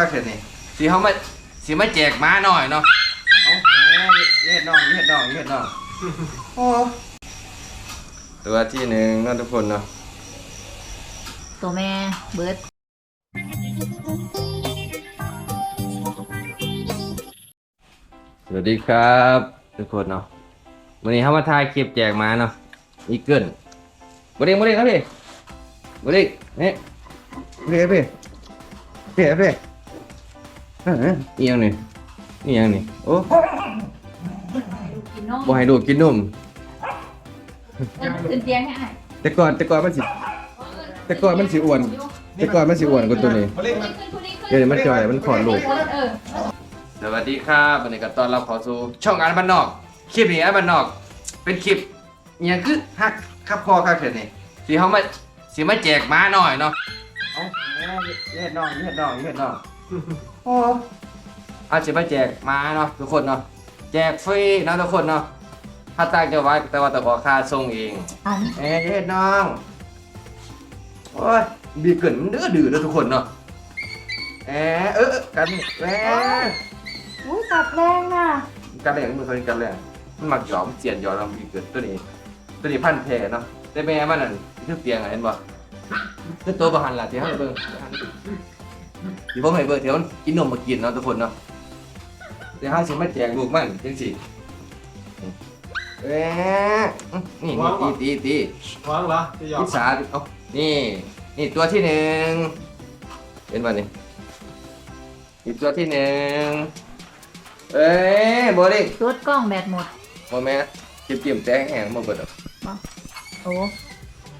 คักเถิดนี่สีเขามาสีมาแจกม้าหน่อยเนาะเอาแหมเฮ็ดน้องเฮ็ดน้องเฮ็ดน้องโอ้ตัวที่หนึ่งเนาะทุกคนเนาะตัวแม่เบิร์ดสวัสดีครับ ทุกคนเนาะวันนี้เขามาถ่ายคลิปแจกม้าเนาะอีเกิลบริงบริงครับพี่บริงนี่พี่พี่พี่พี่เอ้ยนี่ยังนี่นี่ยังนี่โอ้กินนมบ่ให้ดูดกินนมขึ้นเตียงให้อ้ายแต่ก่อนแต่ก่อนมันสิ แต่ก่อนมันสิอ้วน แต่ก่อนมันสิอ้วนกว่าตัวนี้ขึ้นขึ้นขึ้นขึ้นเดี๋ยวนี้มันจ่อยมันขอดลูก เออ สวัสดีครับวันนี้ก็ต้อนรับเข้าสู่ช่องงานบ้านนอก คลิปนี้อันบ้านนอก เป็นคลิปอหยังคือฮักคับคอคักเถิดนี่สิเฮามาสิมาแจกม้าหน่อยเนาะเอาแหมเฮ็ดน้องเฮ็ดน้องเฮ็ดน้อง โอ้เอาสิมาแจกม้าเนาะทุกคนเนาะแจกฟรีเนาะทุกคนเนาะถ้าตั้งใจไว้แต่ว่าต้องขอค่าส่งเองอันเอ้ยเฮ็ดน้องโอ้ยบีเกินมันดื้อดื้อเลยทุกคนเนาะแหมเออเออกันแหมอุ้ยตับแรงน่ะกันแรงมือเขาเป็นกันแรงมันหมักหยอมเสียนหยอมเราบีเกินตัวนี้ ตัวนี้พันแท้เนาะแต่แม่มันนั่นคือเตียงอะเห็นบ่คือตัวประหันล่ะที่ให้เบิ่ง ที่ผมให้เบิ่งเดี๋ยวมันกินนมมากินเนาะทุกคนเนาะเดี๋ยวเฮาสิมาแจกลูกมันจังซี่เอ๊ะนี่นี่ตีตีตีวางเหรอจะหยอพิกซซ่าเอานี่นี่ตัวที่หนึ่งเห็นป่ะนี่นี่ตัวที่หนึ่งเอ้ยโบลิ่งชุดกล้องแบตหมดโมแม่จิ้มจิ้มแจ้งแห้งมาเบิดอะโอ้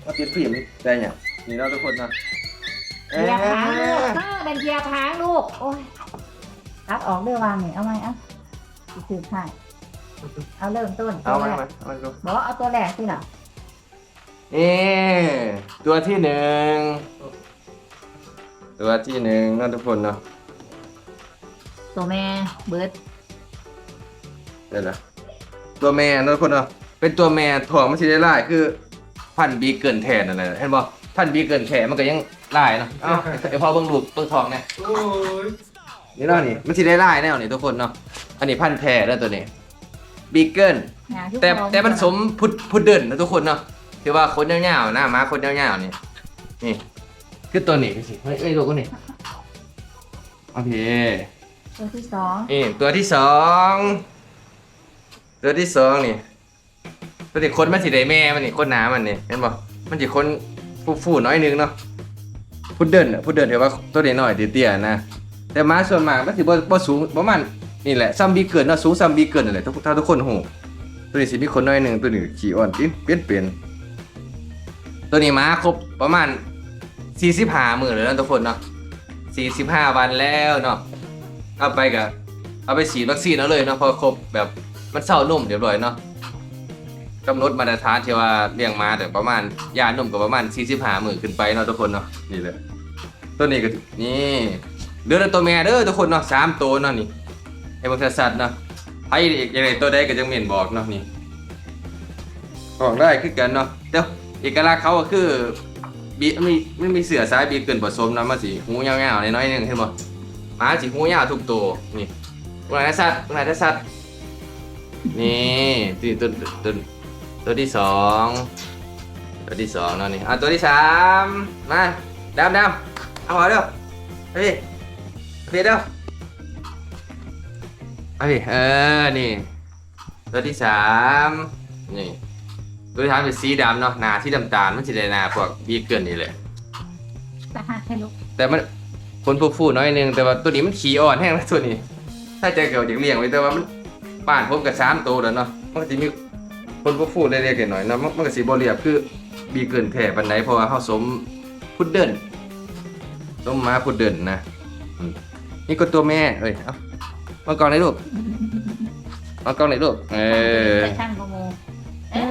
มาติดฟิล์มได้ยังนี่เราะทุกคนนะเกียร์ค้างลูกเออ เป็นเกียร์ค้างลูก โอ้ยตัดออกเรื่องวางนี่เอาไหมเอะสืบให้เอาเริ่มต้นตัเอาวมาแรกมาเอามาดูบอกว่าเอาตัวแรกสิล่ะนี่ตัวที่หนึ่ง ตัวที่หนึ่งเนาะทุกคนเนาะตัวแม่เบิร์ดเดี๋ยวนะตัวแม่เนาะทุกคนเนาะเป็นตัวแม่ถ่องมันสิได้หลายคือ พันธุ์บีเกินแทนนั่นแหละเห็นบ่พันธุ์บีเกินแทนมันก็ยังห ลายเนาะเอ้าเดี๋ยวพอเบิ่งลูกเบิ่งทองเนี่ยโอ้ยนี่เนาะนี่มันสิได้หลายแน่นี่ทุกคนเนาะอันนี้พันธุ์แท้แล้วตัวนี้บีเกิลงานที่แต่เราแต่มันสมพุดพุดเดินนะทุกคนเนาะที่ว่าคนยาวๆหน้าม้าคนยาวๆนี่นี่คือตัวนี้สิเฮ้ยเอ้ยลูกคนนี้โอเคตัวที่สองนี่ตัวที่สองตัวที่สองนี่ตัวที่คนมันสิได้แม่มันนี่คนหนามันนี่เห็นบ่มันสิคนฟูๆน้อยนึงเนาะ พุดเดิลน่ะพุดเดิลถือว่าตัวนี้น้อยเตี้ยๆนะ แต่ม้าส่วนมากมันสิบ่บ่สูงประมาณนี่แหละซัมบีเกินเนาะสูงซัมบีเกินนั่นแหละทุกถ้าทุกคนฮู้ตัวนี้สิมีคนน้อยหนึงตัวนี้ขี้อ่อนติเปลี่ยนเปลี่ยนตัวนี้ม้าครบประมาณ45มื้อแล้วนะทุกคนเนาะ45วันแล้วเนาะเอาไปก็เอาไปฉีดวัคซีนเอาเลยเนาะพอครบแบบมันเศร้านุ่มเรียบร้อยเนาะกำหนดมาตรฐานที่ว่าเลี้ยงมาแต่ประมาณยานุ่มก็ประมาณ45มื้อขึ้นไปเนาะทุกคนเนาะนี่แหละ ตัวนี้ก็นี่เดือตัวแม่เด้อทุกคนเนาะสามตัวเนาะนี่ไอ้พวกสัตว์เนาะไอ้ยังไงตัวใดก็จังเมียนบอกเนาะนี่บอกได้คือกันเนาะเดี๋ยวเอกลักษณ์เขาก็คือบีไม่ไม่มีเสือสายบีเกินผสมนะมาสิหูยาวๆน้อยๆนึงเห็นบ่หมาสิหูยาวทุกตัวนี่ตัวไหนสัตว์ตัวไหนสัตว์นี่ตัวตัวตัวตัวที่สองตัวที่สองเนาะนี่อะตัวที่สามมาดำดำ เอาหัวเร็วเฮ้ยเพียเร็วเฮ้ยเออ นี่ ตัวที่สามนี่ ตัวที่สามเป็นสีดำเนาะ หนาที่ดำตาลมันสิได้หนาพวกบีเกิลนี่เลยสหัสให้ลูกแต่มันคนผู้ฟูน้อยหนึง แต่ว่าตัวนี้มันขี้อ่อนแห้งนะตัวนี้ ถ้าจะเกี่ยวอยากเลี้ยงไว้แต่ว่ามันป่านผมกับสามตัวแล้วเนาะ มันก็จะมีคนผู้ฟูเล็กๆหน่อยๆเนาะ มันมันก็สิบ่เรียบคือบีเกินแท้ปานใดเพราะว่าเฮาสมพุดเดิ้ล สมมาพุดเดิ้ลนะอืมนี่ก็ตัวแม่เอ้ยเอามากองไหนลูกมากองไหนลูกเออแต่ช่างประโมเอ๊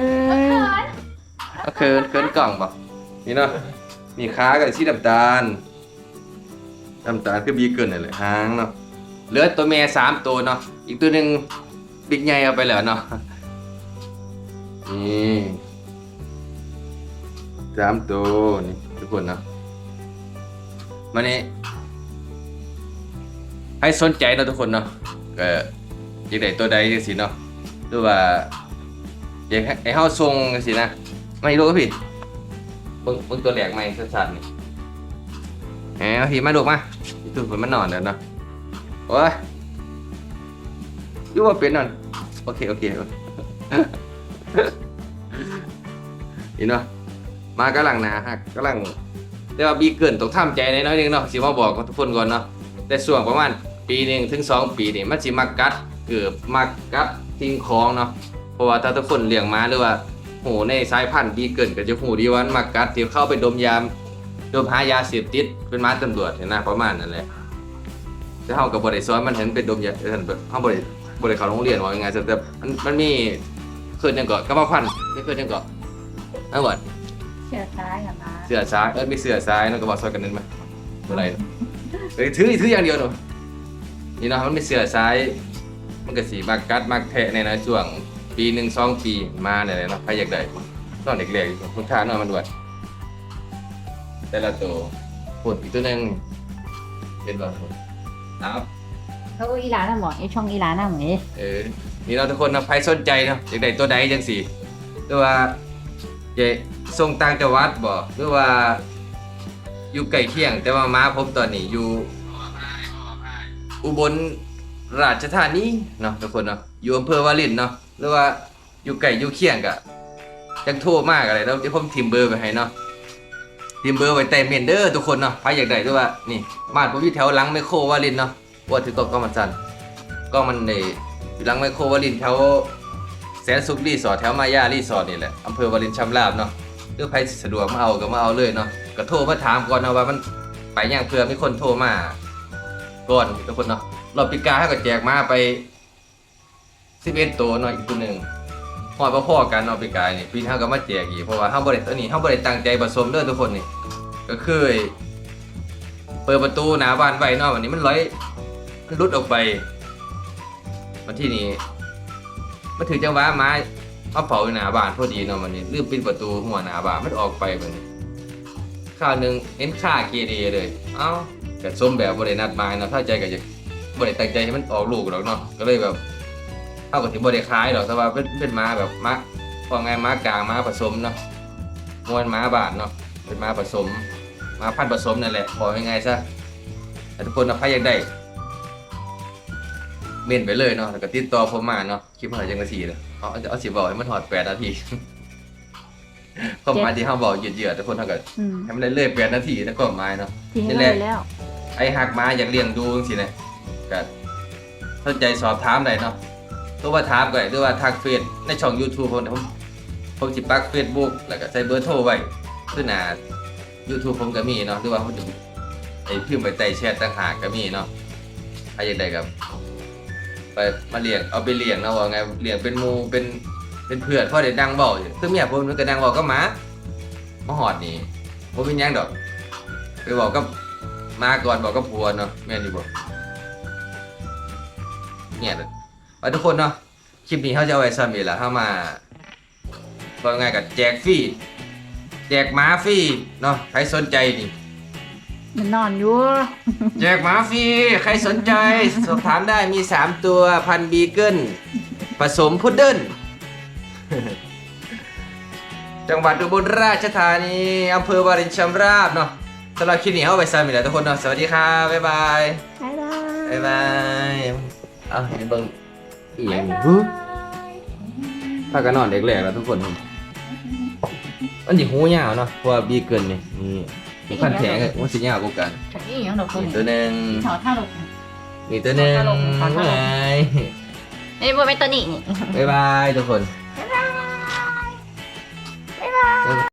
ะก็เคินเคินกล่องบ่นี่เนาะนี่ขากับสีน้ำตาลน้ำตาลคือบีเกินนั่นแหละหางเนาะเหลือตัวแม่สามตัวเนาะอีกตัวหนึ่งบิ๊กใหญ่เอาไปแล้วเนาะนี่สามตัวนี่ทุกคนเนาะ มานี่ให้สนใจเนาะทุกคนเนาะก็อยากได้ตัวใดจังซี่เนาะหรือว่าอยากให้เฮาส่งจังซี่นะไม่รู้พี่เบิ่งเบิ่งตัวแรกใหม่สั้นๆนี่แหมพี่มาดูมาพี่ตุ้นมันนอนแล้วเนาะโอ้ยยูว่าเป็นนั่นโอเคโอเคนี่เนาะมากำลังหนาฮักกำลัง แต่ว่าบีเกินต้องทำใจในน้อยนึงเนาะสิมาบอกกับทุกคนก่อนเนาะแต่ส่วนประมาณปีหนึ่งถึงสองปีนี่มันสิมากัดเกือบมากัดทิ้งของเนาะเพราะว่าถ้าทุกคนเลี้ยงม้าหรือว่าโหในสายพันธุ์บีเกินก็จะหูดีว่ามันมากัดที่เข้าไปดมยามดมหายาเสพติดเป็นม้าตำรวจเห็นนะประมาณนั้นแหละแต่เฮากับบริษัทมันเห็นเป็นดมยาเออเฮาบริบริเขาโรงเรียนว่ายังไงแต่มันมันมีเกิดยังเกาะกรรมพันธุ์ไม่เกิดยังเกาะนั่นหมด เชือกซ้ายกับมาเสือซ้ายเออมีเสือซ้ายเนาะก็บอกซอยกันนึงไหมอะไรเอ้ยถือถืออย่างเดียวเนาะนี่เนาะมันมีเสือซ้าย มันก็สีมากกัดมากแทะในนะช่วงปีหนึ่งสองปีมาเนี่ยเนาะใครอยากได้ตอนเด็กๆคุณค่าเนาะมันด้วยแต่ละตัวปวดอีกตัวหนึงเห็นบ่เอาเขาอีหลานน่ะหมอไอช่องอีหลานน่ะหมอเออนี่เราทุกคนนะใครสนใจเนาะอยากได้ตัวใดจังสีหรือว่าจะ ส่งต่างจังหวัดบ่หรือว่าอยู่ใกล้เคียง แต่ว่ามาผมตอนนี้อยู่ อุบลราชธานีเนาะทุกคนเนาะอยู่อำเภอวารินเนาะหรือว่าอยู่ไก่อยู่เคียงกะยังโทรมากอะไรแล้วเดี๋ยวผมทิมเบอร์ไปให้เนาะทิมเบอร์ไว้ใต้เมนเดอร์ทุกคนเนาะใครอยากได้ด้วยว่านี่บ้านผมอยู่แถวหลังไมโครวารินเนาะว่าถือกล้องกล้องมันสั่นกล้องมันในหลังไมโครวารินแถวแสนสุขรีสอร์ทแถวมายารีสอร์ทนี่แหละอำเภอวารินชำราบเนาะ รือใครสะดวกมาเอาก็มาเอาเลยเนาะก็โทรมาถามก่อนนะว่ามันไปยังเพื่อมีคนโทรมาก่อนทุกคนเนาะรอบปีกาถ้ก็แจกมาไปสิบเอ็ดตัวเนาะอีกตัวหนึ่งพอพ่อกันเนาะปีกายนี่ปีนี้เขาก็มาแจกอีกเพราะว่าเขาบริตัวนี้เขาบริษัทตั้งใจผสมเด้อทุกคนนี่ก็คือเปิดประตูหน้าบ้านไว้เนาะวันนี้มันร้อยมันรุดออกไปวันที่นี้มาถึงจังหวะมา เอาเผาอยู่หน้าบ้านพอดีเนาะวันนี้ลืมปิดประตูหัวหน้าบ้านมันออกไปวันนี้ข้าวหนึ่งเห็นค่าเกเรเลย เอ้าก็ส้มแบบบรินัดมายเนาะถ้าใจก็จะบริตั้งใจให้มันออกลูกหรอกเนาะก็เลยแบบเท่ากับที่บริคล้ายหรอกแต่ว่าเป็นเป็นม้าแบบม้าพอไงม้ากลางม้าผสมเนาะมวนม้าบาทเนาะเป็นม้าผสมม้าพันผสมนั่นแหละพอยังไงซะแต่ทุกคนนะพายอยากได้ เม่นไปเลยเนาะแล้วก็ติดต่อผมมาเนาะคลิปเท่าไหร่จังนาทีเลยเอาเอาเอาสิบอกให้มันถอดแปดนาทีเข้ามาที่ห้าบอกเหยียดๆทุกคนเท่ากับอืมให้มันเรื่อยๆแปดนาทีแล้วก็ไม้เนาะทิ้งนี่ไว้แหละแล้ว ไอ้หักมาอยากเลี้ยงดูจังซี่นะก็สนใจสอบถามได้เนาะตัวว่าถามก็ได้หรือว่าทักเฟซในช่อง YouTube ผมผมผมสิปัก Facebook แล้วก็ใส่เบอร์โทรไว้คือหน้า YouTube ผมก็มีเนาะหรือว่าผมจะไอ้พิมพ์ไปใต้แชทต่างหากก็มีเนาะใครอยากได้กับ ไปมาเลี้ยงเอาไปเลี้ยงเนาะว่าไงเลี้ยงเป็นหมูเป็นเป็นเพื่อนพ่อได้นั่งเว้าอยู่คือเมียผมมันก็นั่งเว้ากับหมามาหอดนี่บ่มีหยังดอก ไปบอกกับมาก่อนบอกกับผัวเนาะแม่นอยู่บอกเนี่ยเลยไว้ทุกคนเนาะคลิปนี้เขาจะเอาไว้ซ้ำอีกล้วเข้ามาว่าไงกับแจกฟรีแจกหมาฟรีเนาะใครสนใจนี่ มันนอนอยู่ แจกหมาฟรีใครสนใจสอบถามได้มี 3 ตัวพันบีเกิลผสมพุดเดิ้ลจังหวัดอุบลราชธานีอำเภอวารินชำราบเนาะสำหรับคลิปนี้เอาไว้ซ้ำอีกแล้วทุกคนเนาะสวัสดีครับบ๊ายบายบ๊ายบายบ๊ายบายเอาเห็นเบิ่งอีหยังนี่บ๊ายฮึบายพากันนอนเด็กแรกแล้วทุกคนมันสิหูยาวเนาะเพราะว่าบีเกินนี่นี่ มีพันแผงอะมันสิยาวกว่ากันฉันนี่ยังดอกตัวมีนี้ตัวหนึงถอดท่าลง มีตัวหนึงขอถลกขอถลกบ๊ายบาย นี่บ่เป็นตัวนี้นี่บ๊ายบายทุกคน